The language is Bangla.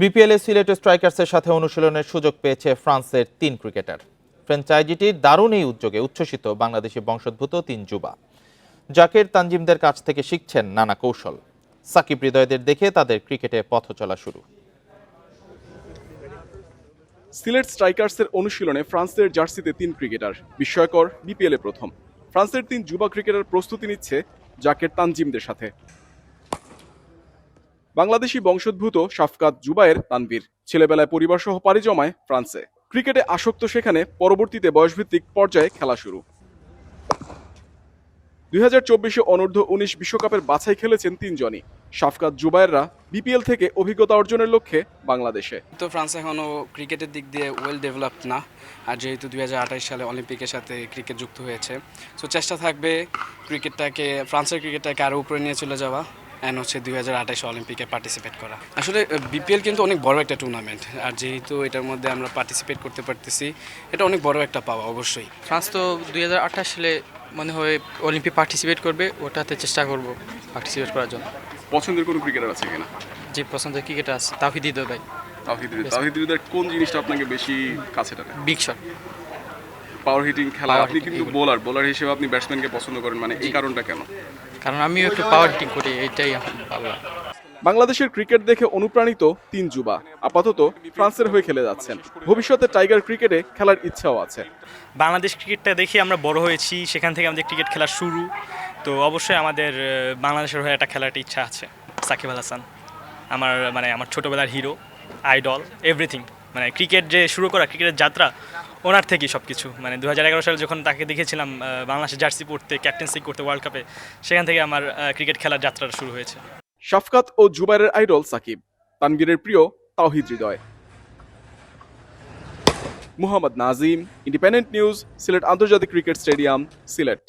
বিপিএলে সিলেট স্ট্রাইকার্সের সাথে অনুশীলনের সুযোগ পেয়েছে ফ্রান্সের তিন ক্রিকেটার। ফ্র্যাঞ্চাইজিটির দারুণ এই উদ্যোগে উচ্ছ্বসিত বাংলাদেশি বংশোদ্ভূত তিন যুবা। জাকের তানজিমদের কাছ থেকে শিখছেন নানা কৌশল। সাকিব হৃদয়দের দেখে তাদের ক্রিকেটে পথ চলা শুরু। সিলেট স্ট্রাইকার্সের অনুশীলনে ফ্রান্সের জার্সিতে তিন ক্রিকেটার, বিস্ময়কর বিপিএলে প্রথম। ফ্রান্সের তিন যুবা ক্রিকেটার প্রস্তুতি নিচ্ছে জাকের তানজিমদের সাথে। বাংলাদেশি বংশোদ্ভূত শাফকাত জুবায়ের তানভীর। ছেলেবেলায় পরিবার সহ পাড়ি জমায় ফ্রান্সে। ক্রিকেটে আসক্ত সেখানে পরবর্তীতে বয়সভিত্তিক পর্যায়ে খেলা শুরু। দুই হাজার চব্বিশে অনূর্ধ্ব উনিশ বিশ্বকাপের বাছাই খেলেছেন তিনজনই। শাফকাত জুবায়েররা বিপিএল থেকে অভিজ্ঞতা অর্জনের লক্ষ্যে বাংলাদেশে। তো ফ্রান্স এখনও ক্রিকেটের দিক দিয়ে ওয়েল ডেভেলপড না। আর যেহেতু দুই সালে অলিম্পিকের সাথে ক্রিকেট যুক্ত হয়েছে। সো চেষ্টা থাকবে ক্রিকেটটাকে, ফ্রান্সের ক্রিকেটটাকে আরও উপরে নিয়ে চলে যাওয়া। অ্যান্ড হচ্ছে দুই হাজার আঠাশে অলিম্পিকে পার্টিসিপেট করা। আসলে বিপিএল কিন্তু অনেক বড় একটা টুর্নামেন্ট আর যেহেতু এটার মধ্যে আমরা পার্টিসিপেট করতে পারতেছি এটা অনেক বড় একটা পাওয়া অবশ্যই। ফ্রান্স তো দুই সালে মনে হয় অলিম্পিক পার্টিসিপেট করবে ওটাতে চেষ্টা করব পার্টিসিপেট করার জন্য। পছন্দের কোনো ক্রিকেটার আছে কিনা? যে পছন্দের ক্রিকেটার আছে তাহিদ হৃদয় ভাই। তাহিদ হৃদয়। তাহিদ হৃদয়ের কোন জিনিসটা আপনাকে বেশি কাছে টানে? বিগ শট পাওয়ার হিটিং খেলা আপনি কিন্তু বোলার বোলার হিসেবে আপনি ব্যাটসম্যানকে পছন্দ করেন মানে এই কারণটা কেন? কারণ আমিও একটু পাওয়ার হিটিং করি ভালো বাংলাদেশের ক্রিকেট দেখে অনুপ্রাণিত তিন যুবা। আপাতত ফ্রান্সের হয়ে খেলে যাচ্ছেন। ভবিষ্যতে টাইগার ক্রিকেটে খেলার ইচ্ছাও আছে। বাংলাদেশ ক্রিকেটটা দেখে আমরা বড় হয়েছি সেখান থেকে আমাদের ক্রিকেট খেলা শুরু। তো অবশ্যই আমাদের বাংলাদেশের হয়ে একটা খেলার ইচ্ছা আছে। সাকিব আল হাসান আমার মানে আমার ছোটোবেলার হিরো আইডল এভরিথিং মানে ক্রিকেট যে শুরু করা ক্রিকেটের যাত্রা ওনার থেকেই সব কিছু মানে দু হাজার এগারো সালে যখন তাকে দেখেছিলাম বাংলাদেশের জার্সি পড়তে ক্যাপ্টেন্সি করতে ওয়ার্ল্ড কাপে সেখান থেকে আমার ক্রিকেট খেলার যাত্রাটা শুরু হয়েছে। শাফকাত ও জুবাইরের আইডল সাকিব, তানভীরের প্রিয় তাওহিদ হৃদয়। মুহাম্মদ নাজিম, ইন্ডিপেন্ডেন্ট নিউজ, সিলেট আন্তর্জাতিক ক্রিকেট স্টেডিয়াম, সিলেট।